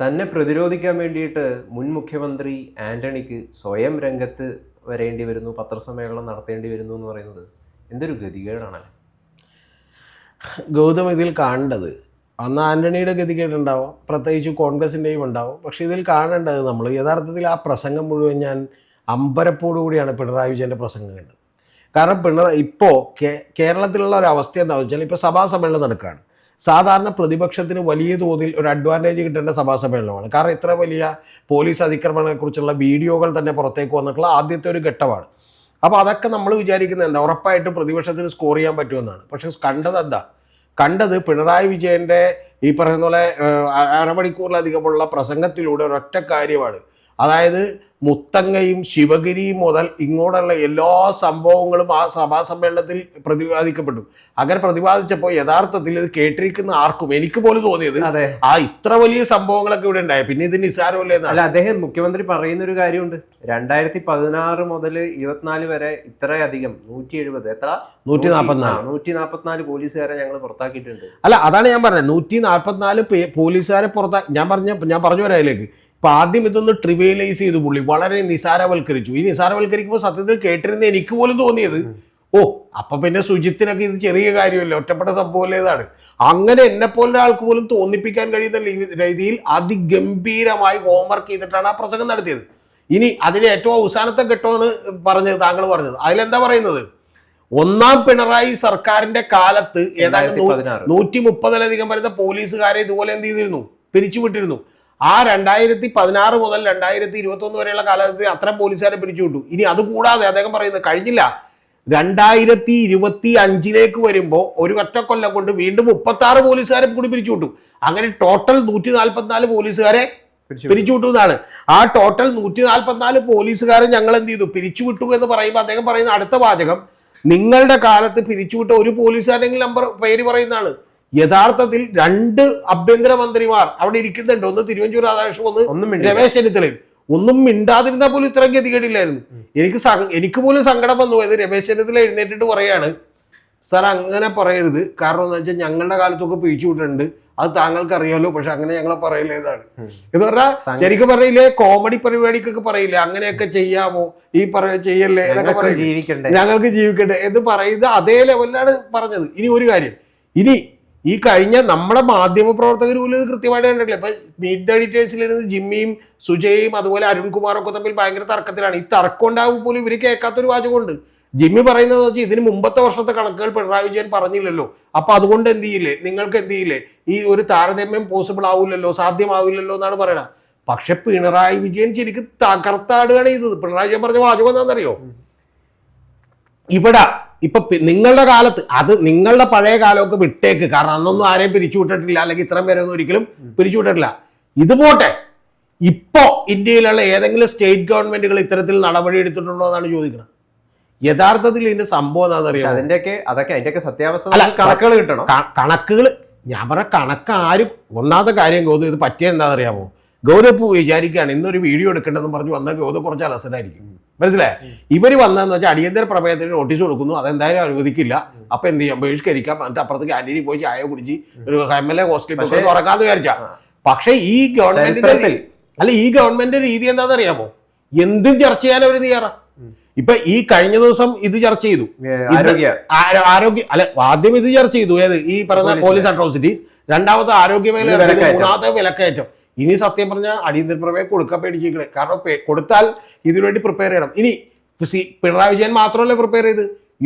തന്നെ പ്രതിരോധിക്കാൻ വേണ്ടിയിട്ട് മുൻ മുഖ്യമന്ത്രി ആന്റണിക്ക് സ്വയം രംഗത്ത് വരേണ്ടി വരുന്നു പത്രസമ്മേളനം നടത്തേണ്ടി വരുന്നു എന്ന് പറയുന്നത് എന്തൊരു ഗതികേടാണ് ഗൗതം ഇതിൽ കാണേണ്ടത് അന്ന് ആന്റണിയുടെ ഗതികേടുണ്ടാവും പ്രത്യേകിച്ച് കോൺഗ്രസിന്റെയും ഉണ്ടാവും. പക്ഷേ ഇതിൽ കാണേണ്ടത് നമ്മൾ യഥാർത്ഥത്തിൽ ആ പ്രസംഗം മുഴുവൻ ഞാൻ അമ്പരപ്പോടു കൂടിയാണ് പിണറായി വിജയന്റെ പ്രസംഗം കണ്ടത്. കാരണം പിണറായി ഇപ്പോൾ കേരളത്തിലുള്ള ഒരു അവസ്ഥ എന്താണെന്ന് വെച്ചാൽ ഇപ്പോൾ സഭാ സമ്മേളനം നടക്കുകയാണ്. സാധാരണ പ്രതിപക്ഷത്തിന് വലിയ തോതിൽ ഒരു അഡ്വാന്റേജ് കിട്ടേണ്ട സഭാ സമ്മേളനമാണ് കാരണം ഇത്ര വലിയ പോലീസ് അതിക്രമണത്തെക്കുറിച്ചുള്ള വീഡിയോകൾ തന്നെ പുറത്തേക്ക് വന്നിട്ടുള്ള ആദ്യത്തെ ഒരു ഘട്ടമാണ്. അപ്പോൾ അതൊക്കെ നമ്മൾ വിചാരിക്കുന്നത് എന്താ? ഉറപ്പായിട്ടും പ്രതിപക്ഷത്തിന് സ്കോർ ചെയ്യാൻ പറ്റുമെന്നാണ്. പക്ഷേ കണ്ടത് എന്താ? കണ്ടത് പിണറായി വിജയന്റെ ഈ പറയുന്ന പോലെ അരമണിക്കൂറിലധികമുള്ള പ്രസംഗത്തിലൂടെ ഒരൊറ്റ കാര്യമാണ്. അതായത് മുത്തങ്ങയും ശിവഗിരിയും മുതൽ ഇങ്ങോട്ടുള്ള എല്ലാ സംഭവങ്ങളും ആ സഭാ സമ്മേളനത്തിൽ പ്രതിപാദിക്കപ്പെട്ടു. അങ്ങനെ പ്രതിപാദിച്ചപ്പോൾ യഥാർത്ഥത്തിൽ ഇത് കേട്ടിരിക്കുന്ന ആർക്കും എനിക്ക് പോലും തോന്നിയത് അതെ. ആ ഇത്ര വലിയ സംഭവങ്ങളൊക്കെ ഇവിടെ ഉണ്ടായി. പിന്നെ ഇത് നിസ്സാരമല്ലേ അല്ല അദ്ദേഹം മുഖ്യമന്ത്രി പറയുന്ന ഒരു കാര്യമുണ്ട്. രണ്ടായിരത്തി പതിനാറ് മുതൽ ഇരുപത്തിനാല് വരെ ഇത്രയധികം നൂറ്റി എഴുപത് എത്ര? നൂറ്റി നാൽപ്പത്തിനാല് നൂറ്റി നാൽപ്പത്തിനാല് പോലീസുകാരെ ഞങ്ങൾ പുറത്താക്കിയിട്ടുണ്ട്. അല്ല അതാണ് ഞാൻ പറഞ്ഞത്. നൂറ്റി നാൽപ്പത്തിനാല് പോലീസുകാരെ പുറത്താ ഞാൻ പറഞ്ഞ ഞാൻ പറഞ്ഞു വരാം അതിലേക്ക് ഇപ്പൊ ആദ്യം ഇതൊന്ന് ട്രിവിയലൈസ് ചെയ്തു പുള്ളി. വളരെ നിസാരവൽക്കരിച്ചു. ഈ നിസാരവൽക്കരിക്കുമ്പോൾ സത്യത്തിൽ കേട്ടിരുന്ന എനിക്ക് പോലും തോന്നിയത് ഓ അപ്പൊ പിന്നെ സുജിത്തിനൊക്കെ ഇത് ചെറിയ കാര്യമല്ല? ഒറ്റപ്പെട്ട സംഭവമല്ലേ ഇതാണ്? അങ്ങനെ എന്നെ പോലെ ആൾക്ക് പോലും തോന്നിപ്പിക്കാൻ കഴിയുന്ന രീതിയിൽ അതിഗംഭീരമായി ഹോംവർക്ക് ചെയ്തിട്ടാണ് ആ പ്രസംഗം നടത്തിയത്. ഇനി അതിന് ഏറ്റവും അവസാനത്തെ ഘട്ടമാണ് പറഞ്ഞത് താങ്കൾ പറഞ്ഞത്. അതിലെന്താ പറയുന്നത്? ഒന്നാം പിണറായി സർക്കാരിന്റെ കാലത്ത് ഏതാണ്ട് നൂറ്റി മുപ്പതിലധികം വരുന്ന പോലീസുകാരെ ഇതുപോലെ എന്ത് ചെയ്തിരുന്നു? പിരിച്ചുവിട്ടിരുന്നു. ആ രണ്ടായിരത്തി പതിനാറ് മുതൽ രണ്ടായിരത്തി ഇരുപത്തി ഒന്ന് വരെയുള്ള കാലഘട്ടത്തിൽ അത്ര പോലീസുകാരെ പിരിച്ചുവിട്ടു ഇനി അത് കൂടാതെ അദ്ദേഹം പറയുന്നത് കഴിഞ്ഞില്ല. രണ്ടായിരത്തി ഇരുപത്തി അഞ്ചിലേക്ക് വരുമ്പോൾ ഒരു ഒറ്റ കൊല്ലം കൊണ്ട് വീണ്ടും മുപ്പത്തി ആറ് പോലീസുകാരെ കൂടി പിരിച്ചുവിട്ടു അങ്ങനെ ടോട്ടൽ നൂറ്റി നാൽപ്പത്തിനാല് പോലീസുകാരെ പിരിച്ചു പിരിച്ചുവിട്ടു എന്നാണ്. ആ ടോട്ടൽ നൂറ്റി നാൽപ്പത്തിനാല് പോലീസുകാരെ ഞങ്ങൾ എന്ത് ചെയ്തു? പിരിച്ചുവിട്ടു എന്ന് പറയുമ്പോൾ അദ്ദേഹം പറയുന്ന അടുത്ത വാചകം നിങ്ങളുടെ കാലത്ത് പിരിച്ചുവിട്ട ഒരു പോലീസുകാരെങ്കിലും നമ്പർ പേര് പറയുന്നതാണ്. യഥാർത്ഥത്തിൽ രണ്ട് ആഭ്യന്തര മന്ത്രിമാർ അവിടെ ഇരിക്കുന്നുണ്ട്. ഒന്ന് തിരുവഞ്ചൂർ രാധാകൃഷ്ണൻ ഒന്ന് രമേശ് ചെന്നിത്തലയും. ഒന്നും മിണ്ടാതിരുന്ന പോലും ഇത്രയും ഗതികേടില്ലായിരുന്നു. എനിക്ക് എനിക്ക് പോലും സങ്കടം വന്നു. പോയത് രമേശ് ചെന്നിത്തല എഴുന്നേറ്റിട്ട് പറയാണ് സാർ അങ്ങനെ പറയരുത്. കാരണം എന്ന് വെച്ചാൽ ഞങ്ങളുടെ കാലത്തൊക്കെ പിഴിച്ചു വിട്ടിട്ടുണ്ട്. അത് താങ്കൾക്ക് അറിയാലോ പക്ഷെ അങ്ങനെ ഞങ്ങളെ പറയില്ല ഇതാണ്. എന്ന് പറഞ്ഞാൽ ശരിക്കും പറയില്ലേ കോമഡി പരിപാടിക്കൊക്കെ പറയില്ല അങ്ങനെയൊക്കെ ചെയ്യാമോ? ഈ പറയ ചെയ്യല്ലേ എന്നൊക്കെ ഞങ്ങൾക്ക് ജീവിക്കട്ടെ എന്ന് പറയുന്നത് അതേ ലെവലിലാണ് പറഞ്ഞത്. ഇനി ഒരു കാര്യം. ഇനി ഈ കഴിഞ്ഞ നമ്മുടെ മാധ്യമ പ്രവർത്തകർ പോലും ഇത് കൃത്യമായിട്ട് കണ്ടിട്ടില്ല. ഇപ്പൊ മീറ്റ് ദ എഡിറ്റേഴ്സിലിരുന്ന് ജിമ്മിയും സുജയും അതുപോലെ അരുൺകുമാറും ഒക്കെ തമ്മിൽ ഭയങ്കര തർക്കത്തിലാണ്. ഈ തർക്കം ഉണ്ടാവും പോലും ഇവർ കേൾക്കാത്തൊരു വാചകമുണ്ട്. ജിമ്മി പറയുന്നത് വെച്ചാൽ ഇതിന് മുമ്പത്തെ വർഷത്തെ കണക്കുകൾ പിണറായി വിജയൻ പറഞ്ഞില്ലല്ലോ. അപ്പൊ അതുകൊണ്ട് എന്ത് ചെയ്യില്ലേ? നിങ്ങൾക്ക് എന്ത് ചെയ്യില്ലേ? ഈ ഒരു താരതമ്യം പോസിബിൾ ആവില്ലല്ലോ സാധ്യമാവില്ലല്ലോ എന്നാണ് പറയണത് പക്ഷെ പിണറായി വിജയൻ ശരിക്കും തകർത്താടുകയാണ് ചെയ്തത്. പിണറായി വിജയൻ പറഞ്ഞ വാചകം എന്താണെന്നറിയോ? ഇവിടെ ഇപ്പൊ നിങ്ങളുടെ കാലത്ത് അത് നിങ്ങളുടെ പഴയ കാലമൊക്കെ വിട്ടേക്ക്. കാരണം അന്നൊന്നും ആരെയും പിരിച്ചു വിട്ടിട്ടില്ല. അല്ലെങ്കിൽ ഇത്രയും പേരെ ഒന്നും ഒരിക്കലും പിരിച്ചു വിട്ടിട്ടില്ല. ഇത് പോട്ടെ. ഇപ്പോ ഇന്ത്യയിലുള്ള ഏതെങ്കിലും സ്റ്റേറ്റ് ഗവൺമെന്റുകൾ ഇത്തരത്തിൽ നടപടി എടുത്തിട്ടുണ്ടോ എന്നാണ് ചോദിക്കുന്നത്. യഥാർത്ഥത്തിൽ ഇതിന്റെ സംഭവം എന്താണെന്നറിയാം അതിന്റെയൊക്കെ അതൊക്കെ അതിന്റെയൊക്കെ സത്യാവസ്ഥ കണക്കുകൾ കിട്ടണം. കണക്കുകൾ ഞാൻ പറഞ്ഞ കണക്ക് ആരും ഒന്നാമത്തെ കാര്യം ഗൗതം ഇത് പറ്റിയ എന്താണെന്നറിയാമോ? ഗൗതം ഇപ്പോൾ വിചാരിക്കുകയാണ് ഇന്നൊരു വീഡിയോ എടുക്കേണ്ടതെന്ന് പറഞ്ഞു വന്നാൽ ഗൗതം കുറച്ച് അലസനായിരിക്കും. മനസ്സിലായേ? ഇവർ വന്നതെന്ന് വെച്ചാൽ അടിയന്തര പ്രമേയത്തിന് നോട്ടീസ് കൊടുക്കുന്നു. അതെന്തായാലും അനുവദിക്കില്ല. അപ്പൊ എന്ത് ചെയ്യാം? ബഹിഷ്കരിക്കാം. എന്നിട്ട് അപ്പുറത്ത് ക്യാന്റീനിൽ പോയി ചായ കുടിച്ച് ഒരു എം എൽ എ ഹോസ്റ്റലിൽ തുറക്കാന്ന് വിചാരിച്ച. പക്ഷെ ഈ ഗവൺമെന്റിന്റെ അല്ല ഈ ഗവൺമെന്റ് രീതി എന്താണെന്നറിയാമോ? എന്തും ചർച്ച ചെയ്യാൻ അവർ തയ്യാറ. ഇപ്പൊ ഈ കഴിഞ്ഞ ദിവസം ഇത് ചർച്ച ചെയ്തു. ആരോഗ്യ അല്ല ആദ്യം ഇത് ചർച്ച ചെയ്തു. ഏത്? ഈ പറഞ്ഞ പോലീസ് അട്രോസിറ്റി രണ്ടാമത്തെ ആരോഗ്യ മേഖല. മൂന്നാമത്തെ വിലക്കയറ്റം. ഇനി സത്യം പറഞ്ഞാൽ അടിയന്തര പ്രമേയം കൊടുക്കാൻ പേടിച്ചിരിക്കണേ. കാരണം കൊടുത്താൽ ഇതിനുവേണ്ടി പ്രിപ്പയർ ചെയ്യണം. ഇനി സി പിണറായി വിജയൻ മാത്രമല്ല പ്രിപ്പയർ ചെയ്ത്?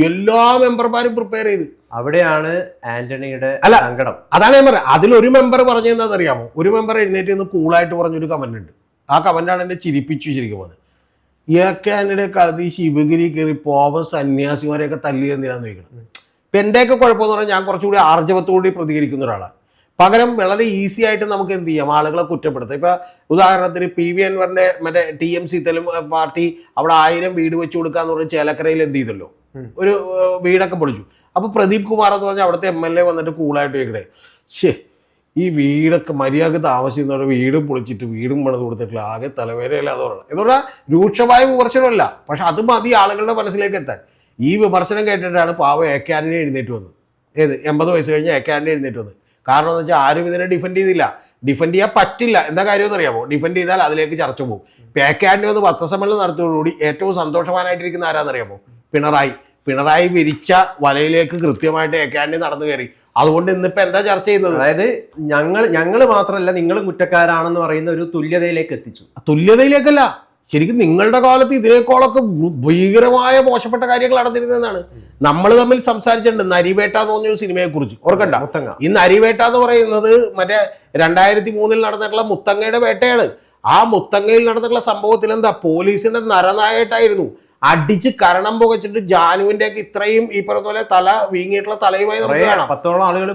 എല്ലാ മെമ്പർമാരും പ്രിപ്പയർ ചെയ്ത്. അവിടെയാണ് ആന്റണിയുടെ അല്ല. സങ്കടം. അതാണ് ഞാൻ പറയാം അതിലൊരു മെമ്പർ പറഞ്ഞതെന്താണെന്ന് അറിയാമോ ഒരു മെമ്പർ എഴുന്നേറ്റ് നിന്ന് കൂളായിട്ട് പറഞ്ഞൊരു കമന്റ് ഉണ്ട്. ആ കമന്റാണ് എന്നെ ചിരിപ്പിച്ചു ചിരിക്കുന്നത് കാലത്ത് ഈ ശിവഗിരി കയറി പോവൻ സന്യാസിമാരെയൊക്കെ തല്ലി എന്തിനാന്ന് ചോദിക്കണം. ഇപ്പം എന്റെയൊക്കെ കുഴപ്പമെന്ന് പറഞ്ഞാൽ ഞാൻ കുറച്ചുകൂടി ആർജവത്തോടുകൂടി പ്രതികരിക്കുന്ന ഒരാളാണ് പകരം വളരെ ഈസി ആയിട്ട് നമുക്ക് എന്ത് ചെയ്യാം? ആളുകളെ കുറ്റപ്പെടുത്താം. ഇപ്പൊ ഉദാഹരണത്തിന് പി വി അൻവറിന്റെ മറ്റേ ടി എം സി തെലും പാർട്ടി അവിടെ ആയിരം വീട് വെച്ചു കൊടുക്കാന്ന് പറഞ്ഞ ചേലക്കരയിൽ എന്ത് ചെയ്തല്ലോ? ഒരു വീടൊക്കെ പൊളിച്ചു. അപ്പൊ പ്രദീപ് കുമാർ എന്ന് പറഞ്ഞാൽ അവിടുത്തെ എം എൽ എ വന്നിട്ട് കൂളായിട്ട് വെക്കണേ ശേ ഈ വീടൊക്കെ മര്യാദയ്ക്ക് താമസിക്കുന്നവരുടെ വീട് പൊളിച്ചിട്ട് വീടും പണിത് കൊടുത്തിട്ടില്ല. ആകെ തലവേദനയില്ല അത് പറയണം എന്നുള്ള രൂക്ഷമായ വിമർശനമല്ല. പക്ഷെ അത് മതി ആളുകളുടെ മനസ്സിലേക്ക് എത്താൻ. ഈ വിമർശനം കേട്ടിട്ടാണ് പാവ ആന്റണി എഴുന്നേറ്റ് വന്നത്. ഏത്? എൺപത് വയസ്സ് കഴിഞ്ഞ് ആന്റണി എഴുന്നേറ്റ് വന്നത്. കാരണം എന്ന് വെച്ചാൽ ആരും ഇതിനെ ഡിഫെൻഡ് ചെയ്തില്ല. ഡിഫെൻഡ് ചെയ്യാൻ പറ്റില്ല. എന്താ കാര്യം എന്ന് അറിയാമോ? ഡിഫെൻഡ് ചെയ്താൽ അതിലേക്ക് ചർച്ച പോകും. പേക്കാന്റെ ഒന്ന് പത്രസമ്മേളനം നടത്തിയോടുകൂടി ഏറ്റവും സന്തോഷവാനായിട്ടിരിക്കുന്ന ആരാന്നറിയാമോ? പിണറായി. പിണറായി വിരിച്ച വലയിലേക്ക് കൃത്യമായിട്ട് ഏക്കാണ്ടി നടന്നു കയറി. അതുകൊണ്ട് ഇന്നിപ്പോ എന്താ ചർച്ച ചെയ്യുന്നത്? അതായത് ഞങ്ങൾ ഞങ്ങൾ മാത്രമല്ല നിങ്ങളും കുറ്റക്കാരാണെന്ന് പറയുന്ന ഒരു തുല്യതയിലേക്ക് എത്തിച്ചു. തുല്യതയിലേക്കല്ല. ശരിക്കും നിങ്ങളുടെ കാലത്ത് ഇതിനേക്കാളൊക്കെ ഭീകരമായ മോശപ്പെട്ട കാര്യങ്ങൾ നടന്നിരുന്നതാണ് നമ്മൾ തമ്മിൽ സംസാരിച്ചിട്ടുണ്ട്. നരിവേട്ട എന്ന് പറഞ്ഞ ഒരു സിനിമയെ കുറിച്ച് ഓർക്കണ്ട മുത്തങ്ങ. ഈ നരിവേട്ട എന്ന് പറയുന്നത് മറ്റേ രണ്ടായിരത്തി മൂന്നിൽ നടന്നിട്ടുള്ള മുത്തങ്ങയുടെ വേട്ടയാണ്. ആ മുത്തങ്ങയിൽ നടന്നിട്ടുള്ള സംഭവത്തിൽ എന്താ? പോലീസിന്റെ നരനായിട്ടായിരുന്നു അടിച്ച് കരണം പുകച്ചിട്ട് ജാനുവിന്റെ ഒക്കെ ഇത്രയും ഈ പറഞ്ഞ പോലെ തല വീങ്ങിയിട്ടുള്ള തലയുമായി നമുക്ക് കാണാം. പത്തോളം ആളുകൾ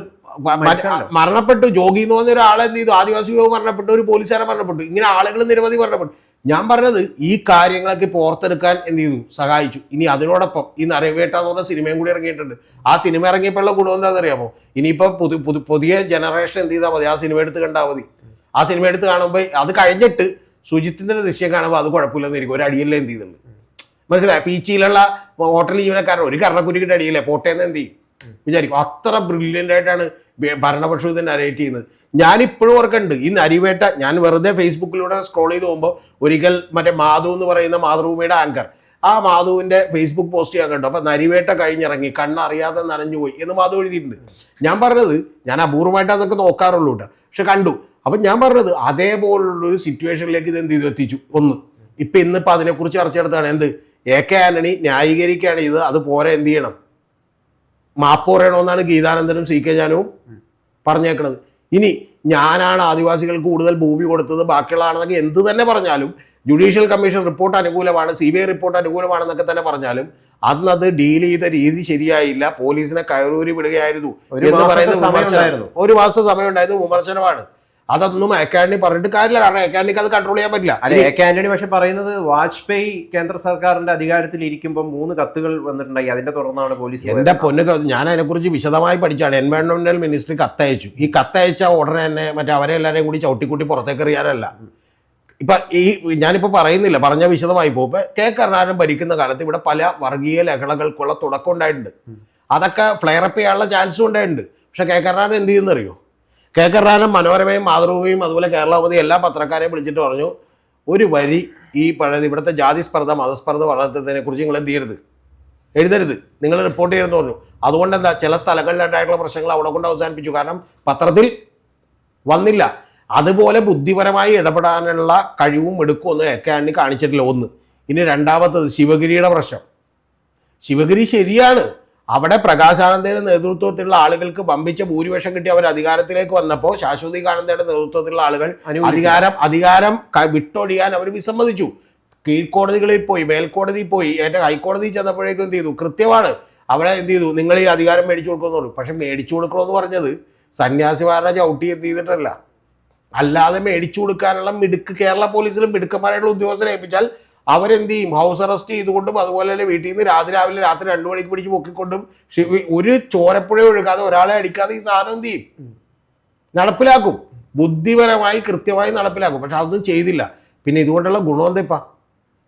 മരണപ്പെട്ടു. ജോഗി എന്ന് പറഞ്ഞ ഒരാളെ എന്ത് ചെയ്തു? ആദിവാസി യുവാവ് മരണപ്പെട്ടു. ഒരു പോലീസുകാരൻ മരണപ്പെട്ടു. ഇങ്ങനെ ആളുകൾ നിരവധി മരണപ്പെട്ടു. ഞാൻ പറഞ്ഞത് ഈ കാര്യങ്ങളൊക്കെ പുറത്തെടുക്കാൻ എന്ത് ചെയ്തു? സഹായിച്ചു. ഇനി അതിനോടൊപ്പം ഈ നരവേട്ട എന്ന് പറഞ്ഞ സിനിമയും കൂടി ഇറങ്ങിയിട്ടുണ്ട്. ആ സിനിമ ഇറങ്ങിയപ്പോഴുള്ള ഗുണം എന്താണെന്ന് അറിയാമോ? ഇനിയിപ്പോൾ പുതു പുതു പുതിയ ജനറേഷൻ എന്ത് ചെയ്താൽ മതി? ആ സിനിമ എടുത്ത് കണ്ടാൽ മതി. ആ സിനിമ എടുത്ത് കാണുമ്പോൾ അത് കഴിഞ്ഞിട്ട് സുജിത്തിന്റെ ദൃശ്യം കാണുമ്പോൾ അത് കുഴപ്പമില്ലെന്നിരിക്കും ഒരു അടിയല്ലേ എന്ത് ചെയ്തുള്ളൂ. മനസ്സിലായി? പീച്ചിയിലുള്ള ഹോട്ടൽ ജീവനക്കാരൻ ഒരു കരണക്കുരുക്കിട്ട് അടിയില്ലേ? പോട്ടേന്ന് എന്ത് ചെയ്യും? വിചാരിക്കും. അത്ര ബ്രില്യന്റ് ആയിട്ടാണ് ഭരണപക്ഷം ഇത് നരേറ്റ് ചെയ്യുന്നത്. ഞാനിപ്പോഴും ഓർക്കുന്നുണ്ട്. ഈ നരിവേട്ട ഞാൻ വെറുതെ ഫേസ്ബുക്കിലൂടെ സ്ക്രോൾ ചെയ്ത് പോകുമ്പോൾ ഒരിക്കൽ മറ്റേ മാധു എന്ന് പറയുന്ന മാതൃഭൂമിയുടെ ആങ്കർ ആ മാധുവിന്റെ ഫേസ്ബുക്ക് പോസ്റ്റ് ഞാൻ കണ്ടു. അപ്പൊ നരിവേട്ട കഴിഞ്ഞിറങ്ങി കണ്ണറിയാതെ നനഞ്ഞു പോയി എന്ന് മാധു എഴുതിയിട്ടുണ്ട്. ഞാൻ പറഞ്ഞത് ഞാൻ അപൂർവമായിട്ട് അതൊക്കെ നോക്കാറുള്ളൂ കേട്ടോ. പക്ഷെ കണ്ടു. അപ്പം ഞാൻ പറഞ്ഞത് അതേപോലുള്ളൊരു സിറ്റുവേഷനിലേക്ക് ഇത് എന്ത് ചെയ്തു? എത്തിച്ചു. ഒന്ന്. ഇപ്പം ഇന്നിപ്പോൾ അതിനെക്കുറിച്ച് ചർച്ച നടത്താണ് എന്ത്? എ കെ ആന്റണി ന്യായീകരിക്കുകയാണ് ഇത് അത് പോരെ എന്ത് ചെയ്യണം? മാപ്പ് പറയണമെന്നാണ് ഗീതാനന്ദനും സി കെ ജാനുവും പറഞ്ഞേക്കണത്. ഇനി ഞാനാണ് ആദിവാസികൾക്ക് കൂടുതൽ ഭൂമി കൊടുത്തത് ബാക്കിയുള്ളതാണെന്നൊക്കെ എന്ത് തന്നെ പറഞ്ഞാലും ജുഡീഷ്യൽ കമ്മീഷൻ റിപ്പോർട്ട് അനുകൂലമാണ് സി ബി ഐ റിപ്പോർട്ട് അനുകൂലമാണെന്നൊക്കെ തന്നെ പറഞ്ഞാലും അന്ന് അത് ഡീൽ ചെയ്ത രീതി ശരിയായില്ല പോലീസിനെ കയറൂരി വിടുകയായിരുന്നു എന്ന് പറയുന്നത്. ഒരു മാസം സമയം ഉണ്ടായിരുന്നു വിമർശനമാണ്. അതൊന്നും അക്കാഡമി പറഞ്ഞിട്ട് കാര്യമില്ല. കാരണം അക്കാഡമിക്ക് അത് കൺട്രോൾ ചെയ്യാൻ പറ്റില്ല. അല്ലെ എ കെ ആന്റണി പക്ഷെ പറയുന്നത് വാജ്പേയി കേന്ദ്ര സർക്കാരിന്റെ അധികാരത്തിൽ ഇരിക്കുമ്പോൾ മൂന്ന് കത്തുകൾ വന്നിട്ടുണ്ടായി. അതിന്റെ തുടർന്നാണ് പോലീസ് എന്റെ പൊന്ന് ഞാൻ അതിനെക്കുറിച്ച് വിശദമായി പഠിച്ചാണ്. എൻവയോൺമെന്റൽ മിനിസ്ട്രി കത്തയച്ചു. ഈ കത്തയച്ച ഉടനെ തന്നെ മറ്റേ അവരെ എല്ലാവരെയും കൂടി ചവിട്ടിക്കൂട്ടി പുറത്തേക്ക് എറിയാനല്ല. ഇപ്പൊ ഈ ഞാനിപ്പോ പറയുന്നില്ല. പറഞ്ഞ വിശദമായി പോകും. ഇപ്പൊ കെ കരുണാകരൻ ഭരിക്കുന്ന കാലത്ത് ഇവിടെ പല വർഗീയ ലഹളകൾക്കുള്ള തുടക്കം ഉണ്ടായിട്ടുണ്ട്. അതൊക്കെ ഫ്ലെയറപ്പ് ചെയ്യാനുള്ള ചാൻസും ഉണ്ടായിട്ടുണ്ട്. പക്ഷെ കെ കരുണാകരൻ എന്ത് ചെയ്യുന്നറിയോ? കെ കരുണാകരൻ മനോരമയും മാതൃഭൂമിയും അതുപോലെ കേരളപതി എല്ലാ പത്രക്കാരെയും വിളിച്ചിട്ട് പറഞ്ഞു ഒരു വരി ഈ പഴയത് ഇവിടുത്തെ ജാതി സ്പർദ്ധ മതസ്പർദ്ധ വളർത്തുന്നതിനെ കുറിച്ച് നിങ്ങൾ എന്ത് ചെയ്യരുത്? എഴുതരുത്. നിങ്ങൾ റിപ്പോർട്ട് ചെയ്യരുതെന്ന് പറഞ്ഞു. അതുകൊണ്ട് എന്താ ചില സ്ഥലങ്ങളിലുണ്ടായിട്ടുള്ള പ്രശ്നങ്ങൾ അവിടെ കൊണ്ട് അവസാനിപ്പിച്ചു. കാരണം പത്രത്തിൽ വന്നില്ല. അതുപോലെ ബുദ്ധിപരമായി ഇടപെടാനുള്ള കഴിവും എടുക്കും ഒന്നും എക്കാണ്ടി കാണിച്ചിട്ടില്ല. ഒന്ന്. ഇനി രണ്ടാമത്തത് ശിവഗിരിയുടെ പ്രശ്നം. ശിവഗിരി ശരിയാണ്. അവിടെ പ്രകാശാനന്ദയുടെ നേതൃത്വത്തിലുള്ള ആളുകൾക്ക് വമ്പിച്ച ഭൂരിപക്ഷം കിട്ടി അവർ അധികാരത്തിലേക്ക് വന്നപ്പോൾ ശാശ്വതികാനന്ദയുടെ നേതൃത്വത്തിലുള്ള ആളുകൾ. അധികാരം അധികാരം വിട്ടൊഴിയാൻ അവർ വിസമ്മതിച്ചു. കീഴ്ക്കോടതികളിൽ പോയി മേൽക്കോടതിയിൽ പോയി ഏറ്റവും ഹൈക്കോടതിയിൽ ചെന്നപ്പോഴേക്കും എന്ത് ചെയ്തു? കൃത്യമാണ്. അവിടെ എന്ത് ചെയ്തു? നിങ്ങൾ ഈ അധികാരം മേടിച്ചു കൊടുക്കുമെന്ന് പറഞ്ഞു. പക്ഷെ മേടിച്ചു കൊടുക്കണമെന്ന് പറഞ്ഞത് സന്യാസിമാരുടെ ചവിട്ടി എന്ത് ചെയ്തിട്ടല്ല. അല്ലാതെ മേടിച്ചു കൊടുക്കാനുള്ള മിടുക്ക് കേരള പോലീസിലും മിടുക്കന്മാരായിട്ടുള്ള ഉദ്യോഗസ്ഥരെ ഏൽപ്പിച്ചാൽ അവരെന്ത് ചെയ്യും? ഹൗസ് അറസ്റ്റ് ചെയ്തുകൊണ്ടും അതുപോലെ തന്നെ വീട്ടിൽ നിന്ന് രാത്രി രാവിലെ രാത്രി രണ്ടു മണിക്ക് പിടിച്ച് പൊക്കിക്കൊണ്ടും ഒരു ചോരപ്പുഴ ഒഴുകാതെ ഒരാളെ അടിക്കാതെ ഈ സാധനം എന്ത് ചെയ്യും? നടപ്പിലാക്കും. ബുദ്ധിപരമായി കൃത്യമായി നടപ്പിലാക്കും. പക്ഷെ അതൊന്നും ചെയ്തില്ല. പിന്നെ ഇതുകൊണ്ടുള്ള ഗുണം എന്താ ഇപ്പം?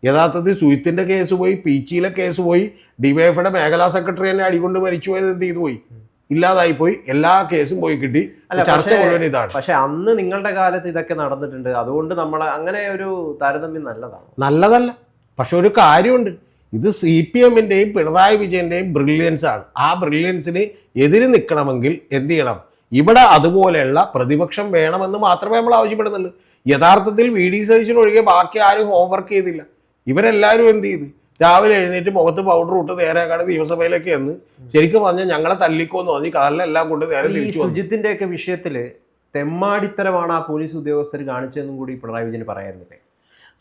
യഥാർത്ഥത്തിൽ സുഹിത്തിന്റെ കേസ് പോയി പീച്ചിയിലെ കേസ് പോയി ഡിവൈഎഫിയുടെ മേഖലാ സെക്രട്ടറി തന്നെ അടികൊണ്ട് മരിച്ചു പോയത് എന്ത് ചെയ്തു പോയി? ഇല്ലാതായി പോയി എല്ലാ കേസും പോയി കിട്ടി. ചർച്ച മുഴുവൻ ഇതാണ്. പക്ഷെ അന്ന് നിങ്ങളുടെ കാലത്ത് ഇതൊക്കെ നടന്നിട്ടുണ്ട്. അതുകൊണ്ട് നമ്മൾ അങ്ങനെ ഒരു താരതമ്യം നല്ലതാണ്. നല്ലതല്ല. പക്ഷെ ഒരു കാര്യമുണ്ട്. ഇത് സി പി എമ്മിന്റെയും പിണറായി വിജയന്റെയും ബ്രില്യൻസ് ആണ്. ആ ബ്രില്യൻസിന് എതിര് നിൽക്കണമെങ്കിൽ എന്ത് ചെയ്യണം? ഇവിടെ അതുപോലെയുള്ള പ്രതിപക്ഷം വേണമെന്ന് മാത്രമേ നമ്മൾ ആവശ്യപ്പെടുന്നുള്ളൂ. യഥാർത്ഥത്തിൽ വി ഡി സതീശൻ ഒഴികെ ബാക്കി ആരും ഹോംവർക്ക് ചെയ്തില്ല. ഇവരെല്ലാവരും എന്ത് ചെയ്തു? രാവിലെ എഴുന്നേറ്റ് മുഖത്ത് പൗഡർ ഇട്ട് നേരെ കാണി നിയമസഭയിലേക്ക് എന്ന് ശരിക്കും പറഞ്ഞാൽ ഞങ്ങളെ തല്ലിക്കോന്ന് പറഞ്ഞ് കാലിലെല്ലാം കൊണ്ട് നേരെ ഈ സുജിത്തിന്റെ ഒക്കെ വിഷയത്തിൽ തെമ്മാടിത്തരമാണ് ആ പോലീസ് ഉദ്യോഗസ്ഥർ കാണിച്ചതെന്നും കൂടി പിണറായി വിജയൻ പറയായിരുന്നില്ലേ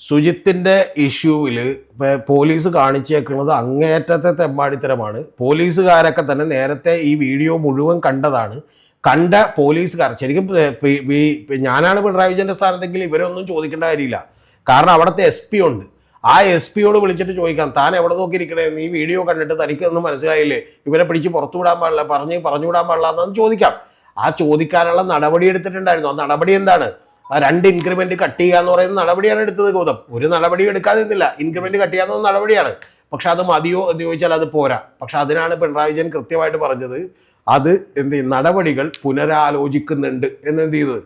സുജിത്തിന്റെ ഇഷ്യൂവിൽ പോലീസ് കാണിച്ചേക്കുന്നത് അങ്ങേറ്റത്തെ തെമ്മാടിത്തരമാണ്. പോലീസുകാരൊക്കെ തന്നെ നേരത്തെ ഈ വീഡിയോ മുഴുവൻ കണ്ടതാണ്. കണ്ട പോലീസുകാർ ശരിക്കും ഞാനാണ് പിണറായി വിജയന്റെ സ്ഥാനത്തെങ്കിൽ ഇവരൊന്നും ചോദിക്കേണ്ട കാര്യമില്ല. കാരണം അവിടുത്തെ എസ് പി ഉണ്ട്. ആ എസ് പിയോട് വിളിച്ചിട്ട് ചോദിക്കാം താൻ എവിടെ നോക്കിയിരിക്കണേ? നീ വീഡിയോ കണ്ടിട്ട് തനിക്കൊന്നും മനസ്സിലായില്ലേ? ഇവരെ പിടിച്ച് പുറത്തു വിടാൻ പാടില്ല പറഞ്ഞ് പറഞ്ഞു വിടാൻ പാടില്ല എന്നൊന്നും ചോദിക്കാം. ആ ചോദിക്കാനുള്ള നടപടി എടുത്തിട്ടുണ്ടായിരുന്നു. ആ നടപടി എന്താണ്? ആ രണ്ട് ഇൻക്രിമെന്റ് കട്ട് ചെയ്യുക എന്ന് പറയുന്ന നടപടിയാണ് എടുത്തത് ഗൗതം. ഒരു നടപടി എടുക്കാതെ നിന്നില്ല ഇൻക്രിമെന്റ് കട്ട് ചെയ്യാവുന്ന നടപടിയാണ്. പക്ഷെ അത് മതിയോ എന്ന് ചോദിച്ചാൽ അത് പോരാ. പക്ഷെ അതിനാണ് പിണറായി വിജയൻ കൃത്യമായിട്ട് പറഞ്ഞത് അത് എന്ത് ചെയ്യും? നടപടികൾ പുനരാലോചിക്കുന്നുണ്ട്. എന്ന് എന്ത് ചെയ്തത്?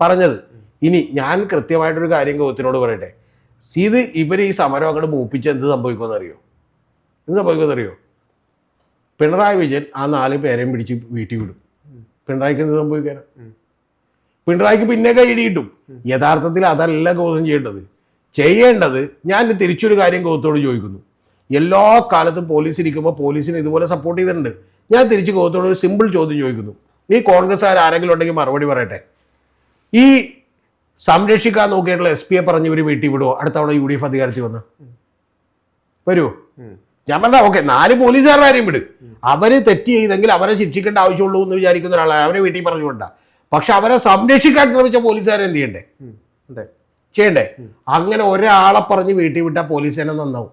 പറഞ്ഞത്. ഇനി ഞാൻ കൃത്യമായിട്ടൊരു കാര്യം ഗൗതത്തിനോട് പറയട്ടെ. ഇത് ഇവർ ഈ സമരം അങ്ങോട്ട് മൂപ്പിച്ച് എന്ത് സംഭവിക്കുമെന്ന് അറിയോ എന്ത് സംഭവിക്കുമെന്ന് അറിയോ പിണറായി വിജയൻ ആ നാല് പേരെയും പിടിച്ച് വീട്ടിൽ വിടും. പിണറായിക്ക് എന്ത് സംഭവിക്കാനാ? പിണറായിക്ക് പിന്നെ കൈയിടി കിട്ടും. യഥാർത്ഥത്തിൽ അതല്ല ഗൗതം ചെയ്യേണ്ടത്. ചെയ്യേണ്ടത് ഞാൻ തിരിച്ചൊരു കാര്യം ഗൗതത്തോട് ചോദിക്കുന്നു. എല്ലാ കാലത്തും പോലീസ് ഇരിക്കുമ്പോൾ പോലീസിന് ഇതുപോലെ സപ്പോർട്ട് ചെയ്തിട്ടുണ്ട്. ഞാൻ തിരിച്ച് ഗൗതത്തോട് ഒരു സിമ്പിൾ ചോദ്യം ചോദിക്കുന്നു. ഈ കോൺഗ്രസ്സുകാർ ആരെങ്കിലും ഉണ്ടെങ്കിൽ മറുപടി പറയട്ടെ. ഈ സംരക്ഷിക്കാൻ നോക്കിയിട്ടുള്ള എസ് പിയെ പറഞ്ഞ് ഇവർ വീട്ടിൽ വിടുമോ അടുത്ത തവണ യു ഡി എഫ് അധികാരത്തിൽ വന്ന്? വരുമോ ഞാൻ പറഞ്ഞ ഓക്കെ നാല് പോലീസുകാരുടെ കാര്യം വിട്. അവർ തെറ്റ് ചെയ്തെങ്കിൽ അവരെ ശിക്ഷിക്കേണ്ട ആവശ്യമുള്ളൂ എന്ന് വിചാരിക്കുന്ന ഒരാളെ അവരെ വീട്ടിൽ പറഞ്ഞു വിടണ്ട. പക്ഷെ അവരെ സംരക്ഷിക്കാൻ ശ്രമിച്ച പോലീസുകാരെ എന്ത് ചെയ്യണ്ടേ? ചെയ്യണ്ടേ? അങ്ങനെ ഒരാളെ പറഞ്ഞ് വീട്ടിൽ വിട്ടാൽ പോലീസേനെ നന്നാവും.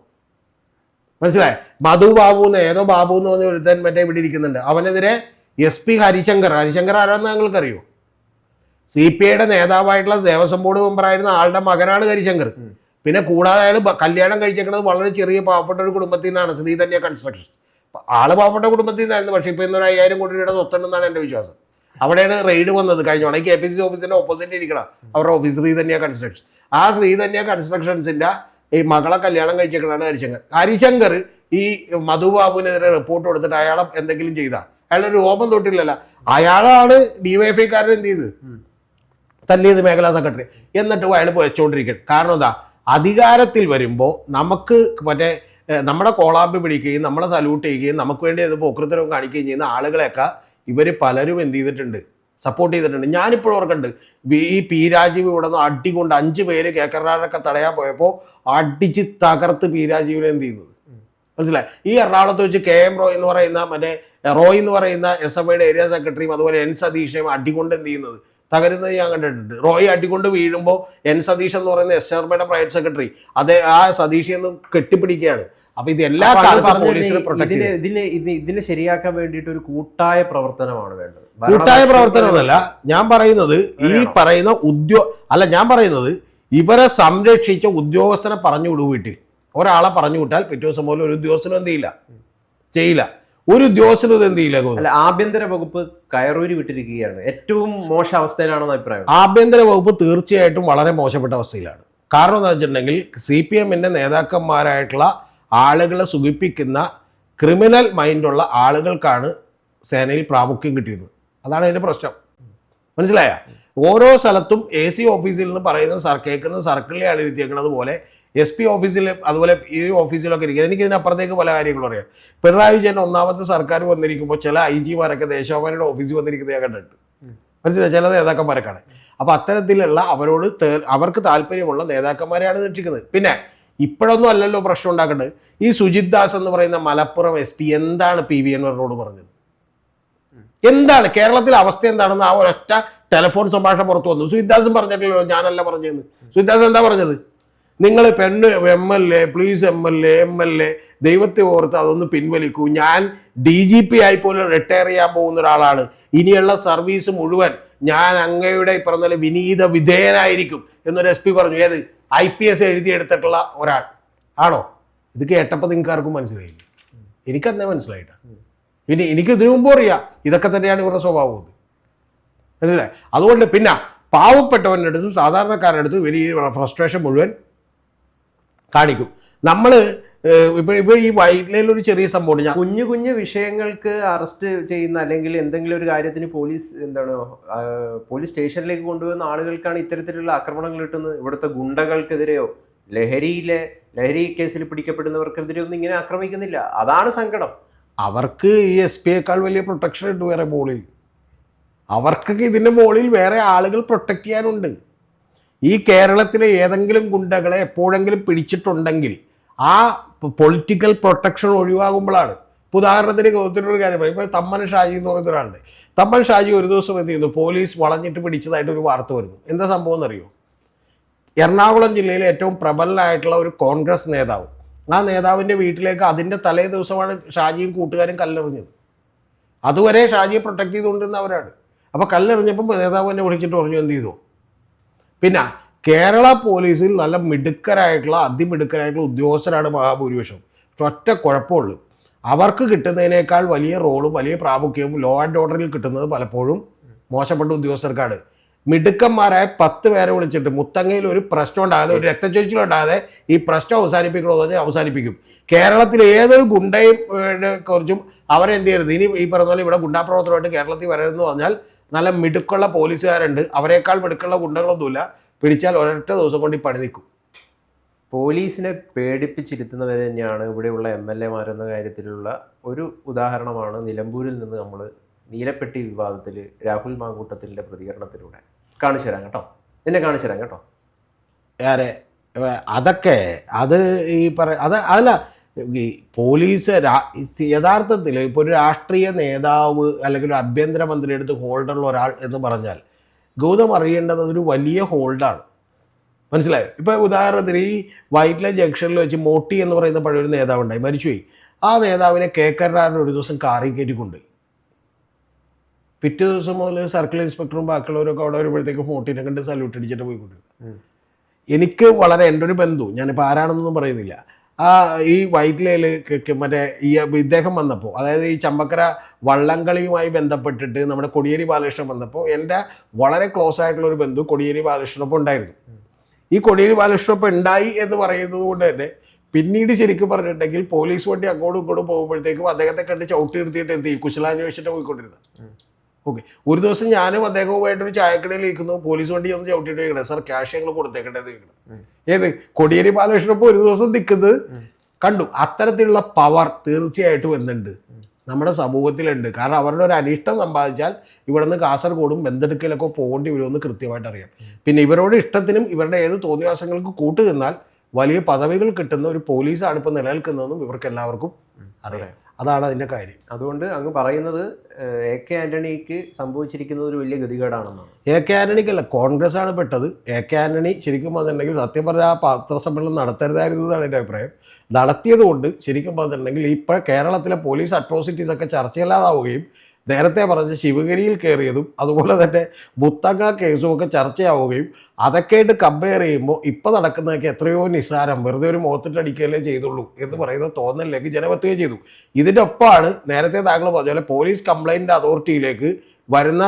മനസ്സിലായി? മധു ബാബു എന്ന് ഏതോ ബാബു എന്ന് പറഞ്ഞ ഒരുത്തൻ മറ്റേ ഇവിടെ ഇരിക്കുന്നുണ്ട്. അവനെതിരെ എസ് പി ഹരിശങ്കർ. ഹരിശങ്കർ ആരാന്ന് ഞങ്ങൾക്കറിയോ സി പി ഐയുടെ നേതാവായിട്ടുള്ള ദേവസ്വം ബോർഡ് മെമ്പറായിരുന്ന ആളുടെ മകനാണ് ഹരിശങ്കർ. പിന്നെ കൂടാതെ അയാൾ കല്യാണം കഴിച്ചേക്കുന്നത് വളരെ ചെറിയ പാവപ്പെട്ട ഒരു കുടുംബത്തിൽ നിന്നാണ് ശ്രീധന്യ കൺസ്ട്രക്ഷൻ ആൾ പാവപ്പെട്ട കുടുംബത്തിൽ നിന്നായിരുന്നു പക്ഷേ ഇപ്പൊ ഇന്നൊരു അയ്യായിരം കോടി രൂപയുടെ സ്വത്തുണ്ടെന്നാണ് എന്റെ വിശ്വാസം. അവിടെയാണ് റെയ്ഡ് വന്നത് കഴിഞ്ഞ ഉടനെ കെ പി സി ഓഫീസിന്റെ ഓപ്പോസിറ്റ് ഇരിക്കണം അവരുടെ ഓഫീസ് ശ്രീധന്യ കൺസ്ട്രക്ഷൻ ആ ശ്രീധന്യ കൺസ്ട്രക്ഷൻസിന്റെ ഈ മകളെ കല്യാണം കഴിച്ചേക്കണാണ് ഹരിശങ്കർ. ഹരിശങ്കർ ഈ മധുബാബുവിനെതിരെ റിപ്പോർട്ട് കൊടുത്തിട്ട് അയാളെ എന്തെങ്കിലും ചെയ്ത? അയാളൊരു രൂപം തൊട്ടില്ലല്ല. അയാളാണ് ഡിവൈഎഫ്ഐക്കാരൻ എന്ത് ചെയ്ത്? തല്ലിയത് മേഖലാ സെക്രട്ടറി. എന്നിട്ട് അയാൾ വെച്ചുകൊണ്ടിരിക്കും കാരണം എന്താ? അധികാരത്തിൽ വരുമ്പോൾ നമുക്ക് മറ്റേ നമ്മുടെ കോളാമ്പ് പിടിക്കുകയും നമ്മളെ സല്യൂട്ട് ചെയ്യുകയും നമുക്ക് വേണ്ടി അത് പോക്രത്തരവും കാണിക്കുകയും ചെയ്യുന്ന ആളുകളെയൊക്കെ ഇവർ പലരും എന്ത് ചെയ്തിട്ടുണ്ട്? സപ്പോർട്ട് ചെയ്തിട്ടുണ്ട്. ഞാനിപ്പോഴും ഓർക്കുന്നുണ്ട്. ഈ പി രാജീവ് ഇവിടെ നിന്ന് അടികൊണ്ട് അഞ്ച് പേര് കേക്കറാരൊക്കെ തടയാൻ പോയപ്പോൾ അടിച്ച് തകർത്ത് പി രാജീവിനെ എന്ത് ചെയ്യുന്നത് മനസ്സിലായി? ഈ എറണാകുളത്ത് വെച്ച് കെ എം റോയ് എന്ന് പറയുന്ന മറ്റേ റോയ് എന്ന് പറയുന്ന എസ് എം ഐയുടെ ഏരിയ സെക്രട്ടറിയും അതുപോലെ എൻ സതീഷയും അടികൊണ്ട് എന്ത് ചെയ്യുന്നത്? തകരുന്നത് ഞാൻ കണ്ടിട്ടുണ്ട്. റോയ് അടികൊണ്ട് വീഴുമ്പോൾ എൻ സതീഷ് എന്ന് പറയുന്ന എസ് ശർമ്മയുടെ പ്രൈവറ്റ് സെക്രട്ടറി അതേ ആ സതീഷ് എന്ന് കെട്ടിപ്പിടിക്കുകയാണ്. അപ്പൊ ഇത് എല്ലാ ഇതിന് ഇതിനെ ശരിയാക്കാൻ വേണ്ടിയിട്ട് ഒരു കൂട്ടായ പ്രവർത്തനമാണ് വേണ്ടത്. കൂട്ടായ പ്രവർത്തനമെന്നല്ല ഞാൻ പറയുന്നത് ഈ പറയുന്ന ഉദ്യോ അല്ല ഞാൻ പറയുന്നത് ഇവരെ സംരക്ഷിച്ച ഉദ്യോഗസ്ഥനെ പറഞ്ഞു വിടും വീട്ടിൽ ഒരാളെ പറഞ്ഞു വിട്ടാൽ പിറ്റേ ദിവസം പോലും ഒരു ഉദ്യോഗസ്ഥനും എന്ത് ചെയ്യില്ല? ചെയ്യില്ല. ഒരു ഉദ്യോഗസ്ഥനും ഇത് എന്ത് ചെയ്യില്ല ആഭ്യന്തര വകുപ്പ് കയറൂരി വിട്ടിരിക്കുകയാണ്. ഏറ്റവും മോശം അവസ്ഥയിലാണെന്ന് അഭിപ്രായം? ആഭ്യന്തര വകുപ്പ് തീർച്ചയായിട്ടും വളരെ മോശപ്പെട്ട അവസ്ഥയിലാണ്. കാരണം എന്താ വെച്ചിട്ടുണ്ടെങ്കിൽ സി പി എമ്മിന്റെ നേതാക്കന്മാരായിട്ടുള്ള ആളുകളെ സുഖിപ്പിക്കുന്ന ക്രിമിനൽ മൈൻഡുള്ള ആളുകൾക്കാണ് സേനയിൽ പ്രാമുഖ്യം കിട്ടിയിരുന്നത് അതാണ് അതിന്റെ പ്രശ്നം. മനസ്സിലായ? ഓരോ സ്ഥലത്തും എ സി ഓഫീസിൽ നിന്ന് പറയുന്ന സർ കേൾക്കുന്ന സർക്കിളിലാണ് ഇരുത്തിയേക്കുന്നത് പോലെ എസ് പി ഓഫീസിൽ അതുപോലെ ഈ ഓഫീസിലൊക്കെ ഇരിക്കുക എനിക്ക് ഇതിനപ്പുറത്തേക്ക് പല കാര്യങ്ങളും അറിയാം. പിണറായി വിജയൻ ഒന്നാമത്തെ സർക്കാർ വന്നിരിക്കുമ്പോൾ ചില ഐ ജിമാരൊക്കെ ദേശാഭിമാനിയുടെ ഓഫീസിൽ വന്നിരിക്കുന്നത് ഞാൻ കണ്ടിട്ടുണ്ട്. മനസ്സിലായി? ചില നേതാക്കന്മാരൊക്കെയാണ് അപ്പൊ അത്തരത്തിലുള്ള അവരോട് അവർക്ക് താല്പര്യമുള്ള നേതാക്കന്മാരെയാണ് രക്ഷിക്കുന്നത് പിന്നെ ഇപ്പോഴൊന്നും അല്ലല്ലോ പ്രശ്നം ഉണ്ടാക്കേണ്ടത്. ഈ സുജിത് ദാസ് എന്ന് പറയുന്ന മലപ്പുറം എസ് പി എന്താണ് പി വി എൻവറിനോട് പറഞ്ഞത്? എന്താണ്? കേരളത്തിലെ അവസ്ഥ എന്താണെന്ന് ആ ഒരൊറ്റ ടെലിഫോൺ സംഭാഷണം പുറത്തു വന്നു. സുജിത് ദാസും പറഞ്ഞിട്ടില്ലല്ലോ ഞാനല്ല പറഞ്ഞതെന്ന്. സുജിദാസ് എന്താ പറഞ്ഞത്? നിങ്ങൾ പെണ്ണ് M L A please M L A M L A M L അതൊന്ന് പിൻവലിക്കൂ. ഞാൻ ഡി ജി പി ആയി പോലും റിട്ടയർ ചെയ്യാൻ പോകുന്ന ഒരാളാണ്. ഇനിയുള്ള സർവീസ് മുഴുവൻ ഞാൻ അങ്ങയുടെ പറഞ്ഞ വിനീത വിധേയനായിരിക്കും എന്നൊരു എസ് പി പറഞ്ഞു. ഏത്? ഐ പി എസ് എഴുതിയെടുത്തിട്ടുള്ള ഒരാൾ. ആണോ? ഇത് കേട്ടപ്പോൾ നിങ്ങൾക്ക് ആർക്കും മനസ്സിലായില്ല. എനിക്കന്നേ മനസ്സിലായിട്ട് പിന്നെ എനിക്ക് ഇതിനു മുമ്പ് അറിയാം. ഇതൊക്കെ തന്നെയാണ് ഇവരുടെ സ്വഭാവം അല്ലേ അതുകൊണ്ട് പിന്നെ പാവപ്പെട്ടവന്റെ അടുത്തും സാധാരണക്കാരുടെ അടുത്തും വലിയ ഫ്രസ്ട്രേഷൻ മുഴുവൻ കാണിക്കും. നമ്മൾ ഇപ്പോൾ ഇപ്പോൾ ഈ വൈറ്റിലയിൽ ഒരു ചെറിയ സംഭവം ഞാൻ കുഞ്ഞു കുഞ്ഞു വിഷയങ്ങൾക്ക് അറസ്റ്റ് ചെയ്യുന്ന അല്ലെങ്കിൽ എന്തെങ്കിലും ഒരു കാര്യത്തിന് പോലീസ് എന്താണ് പോലീസ് സ്റ്റേഷനിലേക്ക് കൊണ്ടുവന്ന ആളുകൾക്കാണ് ഇത്തരത്തിലുള്ള ആക്രമണങ്ങൾ കിട്ടുന്നത്. ഇവിടുത്തെ ഗുണ്ടകൾക്കെതിരെയോ ലഹരിയിലെ ലഹരി കേസിൽ പിടിക്കപ്പെടുന്നവർക്കെതിരെ ഒന്നും ഇങ്ങനെ ആക്രമിക്കുന്നില്ല. അതാണ് സങ്കടം. അവർക്ക് ഈ എസ് പിയേക്കാൾ വലിയ പ്രൊട്ടക്ഷൻ ഉണ്ട് വേറെ മുകളിൽ അവർക്കൊക്കെ ഇതിന്റെ മുകളിൽ വേറെ ആളുകൾ പ്രൊട്ടക്ട് ചെയ്യാനുണ്ട്. ഈ കേരളത്തിലെ ഏതെങ്കിലും ഗുണ്ടകളെ എപ്പോഴെങ്കിലും പിടിച്ചിട്ടുണ്ടെങ്കിൽ ആ പൊളിറ്റിക്കൽ പ്രൊട്ടക്ഷൻ ഒഴിവാകുമ്പോഴാണ്. ഇപ്പൊ ഉദാഹരണത്തിന് ഗൗതത്തിനൊരു കാര്യം പറയും. ഇപ്പോൾ തമ്മൻ ഷാജി എന്ന് പറയുന്ന ഒരാളുണ്ട്. തമ്മൻ ഷാജി ഒരു ദിവസം എന്ത് ചെയ്യുന്നു? പോലീസ് വളഞ്ഞിട്ട് പിടിച്ചതായിട്ട് ഒരു വാർത്ത വരുന്നു. എന്താ സംഭവം എന്നറിയോ? എറണാകുളം ജില്ലയിലെ ഏറ്റവും പ്രബലനായിട്ടുള്ള ഒരു കോൺഗ്രസ് നേതാവ്. ആ നേതാവിന്റെ വീട്ടിലേക്ക് അതിന്റെ തലേ ദിവസമാണ് ഷാജിയും കൂട്ടുകാരും കല്ലെറിഞ്ഞത്. അതുവരെ ഷാജിയെ പ്രൊട്ടക്ട് ചെയ്തുകൊണ്ടിരുന്നവരാണ് അപ്പോൾ കല്ലെറിഞ്ഞപ്പോൾ നേതാവ് എന്നെ വിളിച്ചിട്ട് പറഞ്ഞു എന്ത് ചെയ്തു? പിന്നെ കേരള പോലീസിൽ നല്ല മിടുക്കരായിട്ടുള്ള അതിമിടുക്കരായിട്ടുള്ള ഉദ്യോഗസ്ഥരാണ് മഹാഭൂരിപക്ഷം. പക്ഷെ ഒറ്റ കുഴപ്പമുള്ളൂ അവർക്ക് കിട്ടുന്നതിനേക്കാൾ വലിയ റോളും വലിയ പ്രാമുഖ്യവും ലോ ആൻഡ് ഓർഡറിൽ കിട്ടുന്നത് പലപ്പോഴും മോശപ്പെട്ട ഉദ്യോഗസ്ഥർക്കാണ്. മിടുക്കന്മാരായ പത്ത് പേരെ വിളിച്ചിട്ട് മുത്തങ്ങയിൽ ഒരു പ്രശ്നം ഉണ്ടാകാതെ ഒരു രക്തച്ചൊരിച്ചിലുണ്ടാകാതെ ഈ പ്രശ്നം അവസാനിപ്പിക്കണമെന്ന് പറഞ്ഞാൽ അവസാനിപ്പിക്കും. കേരളത്തിലെ ഏതൊരു ഗുണ്ടയും കുറിച്ചും അവരെന്ത് ചെയ്യരുത്? ഇനി ഈ പറഞ്ഞ പോലെ ഇവിടെ ഗുണ്ടാപ്രവർത്തനമായിട്ട് കേരളത്തിൽ വരരുതെന്ന് പറഞ്ഞാൽ നല്ല മിടുക്കുള്ള പോലീസുകാരുണ്ട്. അവരെക്കാൾ മിടുക്കുള്ള ഗുണ്ടകളൊന്നുമില്ല. പിടിച്ചാൽ ഒരൊറ്റ ദിവസം കൊണ്ട് ഈ പണി നിൽക്കും പോലീസിനെ പേടിപ്പിച്ചിരുത്തുന്നവർ തന്നെയാണ് ഇവിടെയുള്ള എം എൽ എമാരെന്ന കാര്യത്തിലുള്ള ഒരു ഉദാഹരണമാണ് നിലമ്പൂരിൽ നിന്ന് നമ്മൾ നീലപ്പെട്ടി വിവാദത്തിൽ രാഹുൽ മാങ്കൂട്ടത്തിന്റെ പ്രതികരണത്തിലൂടെ. കാണിച്ചു തരാം കേട്ടോ. നിന്നെ കാണിച്ചു തരാം കേട്ടോ. ആരെ അതൊക്കെ അത് ഈ പറ അത് അതല്ല ഈ പോലീസ് യഥാർത്ഥത്തിൽ ഇപ്പോൾ ഒരു രാഷ്ട്രീയ നേതാവ് അല്ലെങ്കിൽ ഒരു ആഭ്യന്തരമന്ത്രി എടുത്ത് ഹോൾഡുള്ള ഒരാൾ എന്ന് പറഞ്ഞാൽ ഗൗതം അറിയേണ്ടത് അതൊരു വലിയ ഹോൾഡാണ് മനസ്സിലായോ? ഇപ്പോൾ ഉദാഹരണത്തിന് ഈ വൈറ്റ്ല ജംഗ്ഷനിൽ വെച്ച് മോട്ടി എന്ന് പറയുന്ന പഴയൊരു നേതാവുണ്ടായി. മരിച്ചുപോയി. ആ നേതാവിനെ കേക്കരനാരൻ ഒരു ദിവസം കാറി കയറ്റി കൊണ്ടുപോയി പിറ്റേ ദിവസം മുതൽ സർക്കിൾ ഇൻസ്പെക്ടറും ബാക്കിയുള്ളവരൊക്കെ അവിടെ വരുമ്പോഴത്തേക്ക് മോട്ടിനെ കണ്ട് സല്യൂട്ട് അടിച്ചിട്ട് പോയിക്കൊണ്ടിരുന്നു. കൊണ്ടിരുന്നു എനിക്ക് വളരെ എന്റെ ഒരു ബന്ധു ഞാനിപ്പോൾ ആരാണെന്നൊന്നും പറയുന്നില്ല. ആ ഈ വൈറ്റ്ലയിൽ മറ്റേ ഈ ഇദ്ദേഹം വന്നപ്പോൾ അതായത് ഈ ചമ്പക്കര വള്ളംകളിയുമായി ബന്ധപ്പെട്ടിട്ട് നമ്മുടെ കൊടിയേരി ബാലകൃഷ്ണൻ വന്നപ്പോൾ എന്റെ വളരെ ക്ലോസ് ആയിട്ടുള്ള ഒരു ബന്ധു കൊടിയേരി ബാലകൃഷ്ണനൊപ്പം ഉണ്ടായിരുന്നു. ഈ കൊടിയേരി ബാലകൃഷ്ണനൊപ്പം ഉണ്ടായി എന്ന് പറയുന്നത് കൊണ്ട് തന്നെ പിന്നീട് ശരിക്കും പറഞ്ഞിട്ടുണ്ടെങ്കിൽ പോലീസ് വണ്ടി അങ്ങോട്ടും ഇങ്ങോട്ടും പോകുമ്പോഴത്തേക്കും അദ്ദേഹത്തെ കണ്ട് ചവിട്ടി നിർത്തിയിട്ട് എന്ത് ചെയ്യും? കുശലാന്വേഷിച്ചിട്ട് പോയിക്കൊണ്ടിരുന്നത്. ഓക്കെ ഒരു ദിവസം ഞാനും അദ്ദേഹവുമായിട്ട് ഒരു ചായക്കടയിൽ ഇരിക്കുന്നു. പോലീസ് വണ്ടി ഒന്ന് ചവിട്ടിയിട്ട് ചോദിക്കണേ സാർ ക്യാഷ് ഞങ്ങൾ കൊടുത്തേക്കണ്ടേ ചോദിക്കണം ഏത്? കൊടിയേരി ബാലകൃഷ്ണപ്പോൾ ഒരു ദിവസം നിൽക്കുന്നത് കണ്ടു. അത്തരത്തിലുള്ള പവർ തീർച്ചയായിട്ടും എന്തുണ്ട്? നമ്മുടെ സമൂഹത്തിലുണ്ട്. കാരണം അവരുടെ ഒരു അനിഷ്ടം സമ്പാദിച്ചാൽ ഇവിടെ നിന്ന് കാസർഗോഡും ബന്ധെടുക്കലൊക്കെ പോകേണ്ടി വരുമെന്ന് കൃത്യമായിട്ട് അറിയാം. പിന്നെ ഇവരോട് ഇഷ്ടത്തിനും ഇവരുടെ ഏത് തോന്നിവാസങ്ങൾക്ക് കൂട്ടു നിന്നാൽ വലിയ പദവികൾ കിട്ടുന്ന ഒരു പോലീസാണ് ഇപ്പോൾ നിലനിൽക്കുന്നതെന്നും ഇവർക്ക് എല്ലാവർക്കും അറിയാം. അതാണ് അതിന്റെ കാര്യം. അതുകൊണ്ട് അങ്ങ് പറയുന്നത് എ കെ ആന്റണിക്ക് സംഭവിച്ചിരിക്കുന്നത് ഒരു വലിയ ഗതികേടാണെന്നാണ്. എ കെ ആന്റണിക്കല്ല കോൺഗ്രസ് ആണ് പെട്ടത്. എ കെ ആന്റണി ശരിക്കും പറഞ്ഞിട്ടുണ്ടെങ്കിൽ സത്യം പറഞ്ഞാൽ ആ പത്രസമ്മേളനം നടത്തരുതായിരുന്നു എന്നാണ് എന്റെ അഭിപ്രായം. നടത്തിയത് കൊണ്ട് ശരിക്കും പറഞ്ഞിട്ടുണ്ടെങ്കിൽ ഇപ്പോൾ കേരളത്തിലെ പോലീസ് അട്രോസിറ്റീസ് ഒക്കെ ചർച്ചയില്ലാതാവുകയും നേരത്തെ പറഞ്ഞ ശിവഗിരിയിൽ കയറിയതും അതുപോലെ തന്നെ മുത്തങ്ങ കേസും ഒക്കെ ചർച്ചയാവുകയും അതൊക്കെയായിട്ട് കമ്പയർ ചെയ്യുമ്പോൾ ഇപ്പം നടക്കുന്നതൊക്കെ എത്രയോ നിസ്സാരം. വെറുതെ ഒരു മുഖത്തിട്ടടിക്കുകയല്ലേ ചെയ്തുള്ളൂ എന്ന് പറയുന്ന തോന്നലിലേക്ക് ജനമെത്തുകയും ചെയ്തു. ഇതിന്റെ ഒപ്പമാണ് നേരത്തെ താങ്കൾ പറഞ്ഞ പോലെ പോലീസ് കംപ്ലൈന്റ് അതോറിറ്റിയിലേക്ക് വരുന്ന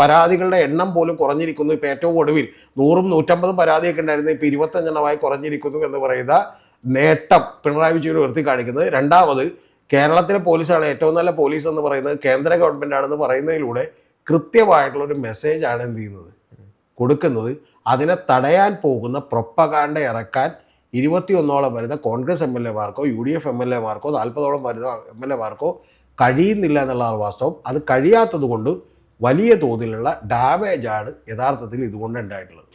പരാതികളുടെ എണ്ണം പോലും കുറഞ്ഞിരിക്കുന്നു. ഇപ്പം ഏറ്റവും ഒടുവിൽ നൂറും നൂറ്റമ്പതും പരാതിയൊക്കെ ഉണ്ടായിരുന്നു. ഇപ്പം ഇരുപത്തഞ്ചെണ്ണമായി കുറഞ്ഞിരിക്കുന്നു എന്ന് പറയുന്ന നേട്ടം പിണറായി വിജയൻ ഉയർത്തി കാണിക്കുന്നത്. രണ്ടാമത് കേരളത്തിലെ പോലീസാണ് ഏറ്റവും നല്ല പോലീസ് എന്ന് പറയുന്നത് കേന്ദ്ര ഗവൺമെന്റ് ആണെന്ന് പറയുന്നതിലൂടെ കൃത്യമായിട്ടുള്ള ഒരു മെസ്സേജ് ആണ് എന്ത് ചെയ്യുന്നത്? കൊടുക്കുന്നത്. അതിനെ തടയാൻ പോകുന്ന പ്രൊപ്പകാണ്ട ഇറക്കാൻ ഇരുപത്തിയൊന്നോളം വരുന്ന Congress M L എമാർക്കോ U D F M L എമാർക്കോ നാൽപ്പതോളം വരുന്ന എം എൽ എമാർക്കോ കഴിയുന്നില്ല എന്നുള്ള വാസ്തവം. അത് കഴിയാത്തത് കൊണ്ട് വലിയ തോതിലുള്ള ഡാമേജാണ് യഥാർത്ഥത്തിൽ ഇതുകൊണ്ട് ഉണ്ടായിട്ടുള്ളത്.